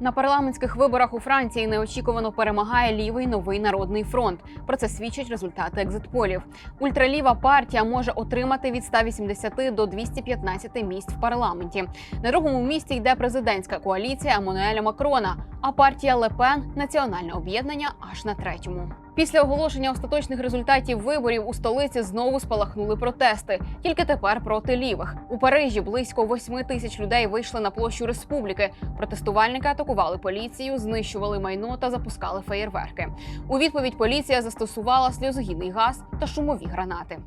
На парламентських виборах у Франції неочікувано перемагає лівий новий народний фронт. Про це свідчать результати екзитполів. Ультраліва партія може отримати від 180 до 215 місць в парламенті. На другому місці йде президентська коаліція Еммануеля Макрона, а партія Лепен національне об'єднання аж на третьому. Після оголошення остаточних результатів виборів у столиці знову спалахнули протести. Тільки тепер проти лівих. У Парижі близько 8 тисяч людей вийшли на площу республіки. Протестувальники атакували поліцію, знищували майно та запускали феєрверки. У відповідь поліція застосувала сльозогінний газ та шумові гранати.